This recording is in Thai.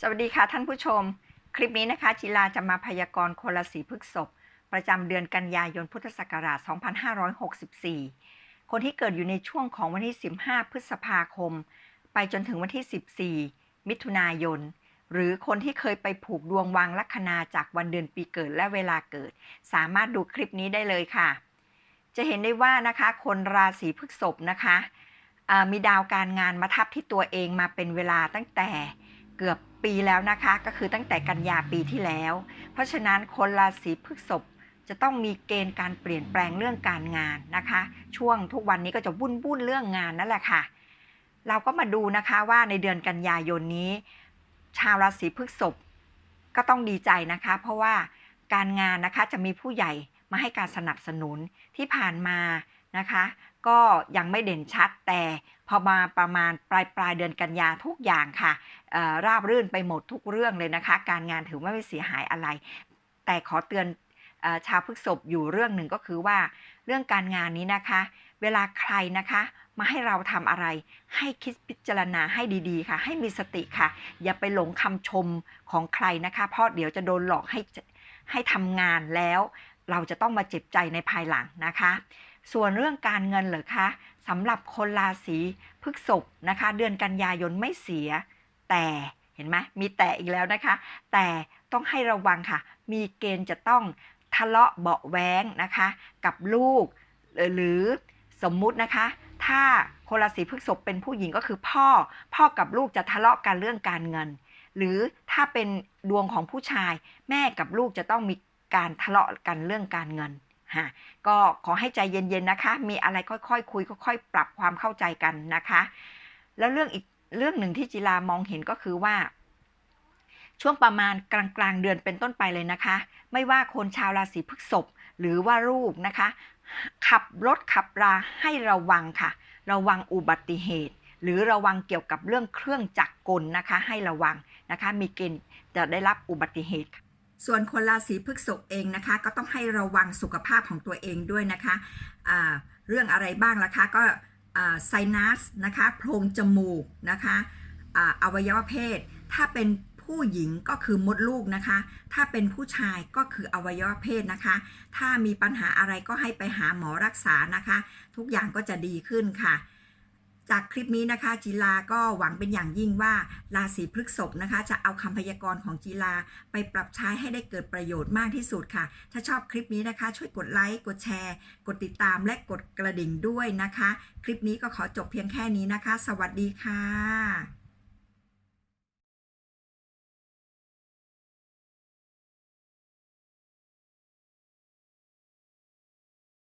สวัสดีค่ะท่านผู้ชม คลิปนี้นะคะจิลาจะมาพยากรณ์คนราศีพฤษภประจำเดือนกันยายนพุทธศักราช 2564 คนที่เกิดอยู่ในช่วงของวันที่ 15 พฤษภาคม ไปจนถึงวันที่ 14 มิถุนายน หรือคนที่เคยไปผูกดวงวางลัคนาจากวันเดือนปีเกิดและเวลาเกิด สามารถดูคลิปนี้ได้เลยค่ะ จะเห็นได้ว่านะคะคนราศีพฤษภนะคะมีดาวการงานมาทับที่ตัวเองมาเป็นเวลาตั้งแต่ เกือบปีแล้วนะคะ ก็คือตั้งแต่กันยาปีที่แล้ว เพราะฉะนั้นคนราศีพฤษภจะต้องมีเกณฑ์การเปลี่ยนแปลงเรื่องการงานนะคะ ช่วงทุกวันนี้ก็จะวุ่นวุ่นเรื่องงานนั่นแหละค่ะ เราก็มาดูนะคะว่าในเดือนกันยายนนี้ ชาวราศีพฤษภก็ต้องดีใจนะคะ เพราะว่าการงานนะคะจะมีผู้ใหญ่มาให้การสนับสนุนที่ผ่านมา นะคะ ก็ยังไม่เด่นชัดแต่พอมาประมาณปลายปลายเดือนกันยาทุกอย่างค่ะราบรื่นไปหมดทุกเรื่องเลยนะคะ การงานถือว่าไม่เสียหายอะไร แต่ขอเตือนอชาวพฤกษภอยู่เรื่องหนึ่งก็คือว่าเรื่องการงานนี้นะคะ เวลาใครนะคะมาให้เราทำอะไร ให้คิดพิจารณาให้ดีๆค่ะ ให้มีสติค่ะ อย่าไปหลงคำชมของใครนะคะ เพราะเดี๋ยวจะโดนหลอกให้ให้ทำงานแล้ว เราจะต้องมาเจ็บใจในภายหลังนะคะ ส่วนเรื่องการเงินเหรอคะสำหรับคนราศีพฤษภนะคะ เดือนกันยายนไม่เสีย แต่เห็นไหมมีแต่อีกแล้วนะคะ แต่ต้องให้ระวังค่ะ มีเกณฑ์จะต้องทะเลาะเบาะแว้งนะคะ กับลูกหรือสมมุตินะคะ ถ้าคนราศีพฤษภเป็นผู้หญิงก็คือพ่อ พ่อกับลูกจะทะเลาะกันเรื่องการเงิน หรือถ้าเป็นดวงของผู้ชาย แม่กับลูกจะต้องมีการทะเลาะกันเรื่องการเงิน ฮะก็ขอให้ใจเย็นๆนะคะ มีอะไรค่อยๆคคุยค่อยๆปรับความเข้าใจกันนะคะ แล้วเรื่องอีกเรื่องหนึ่งที่จิรามองเห็นก็คือว่า ช่วงประมาณกลางกลางๆเดือนเป็นต้นไปเลยนะคะ ไม่ว่าคนชาวราศีพฤษภหรือว่าลูกนะคะ ขับรถขับราให้ระวังค่ะ ระวังอุบัติเหตุ หรือระวังเกี่ยวกับเรื่องเครื่องจักรกลนะคะ ให้ระวังนะคะ มีเกณฑ์จะได้รับอุบัติเหตุ ส่วนคนราศีพฤษภเองนะคะ ก็ต้องให้ระวังสุขภาพของตัวเองด้วยนะคะอ่าเรื่องอะไรบ้างล่ะคะก็ไซนัสนะคะโพรงจมูกนะคะอ่าอวัยวะเพศ ถ้าเป็นผู้หญิงก็คือมดลูกนะคะ ถ้าเป็นผู้ชายก็คืออวัยวะเพศนะคะ ถ้ามีปัญหาอะไรก็ให้ไปหาหมอรักษานะคะ ทุกอย่างก็จะดีขึ้นค่ะ จากคลิปนี้นะคะจีลาก็หวังเป็นอย่างยิ่งว่าราศีพฤกษภนะคะ จะเอาคำพยากรณ์ของจีลาไปปรับใช้ให้ได้เกิดประโยชน์มากที่สุดค่ะ ถ้าชอบคลิปนี้นะคะ ช่วยกดไลค์กดแชร์ กดติดตามและกดกระดิ่งด้วยนะคะ คลิปนี้ก็ขอจบเพียงแค่นี้นะคะ สวัสดีค่ะ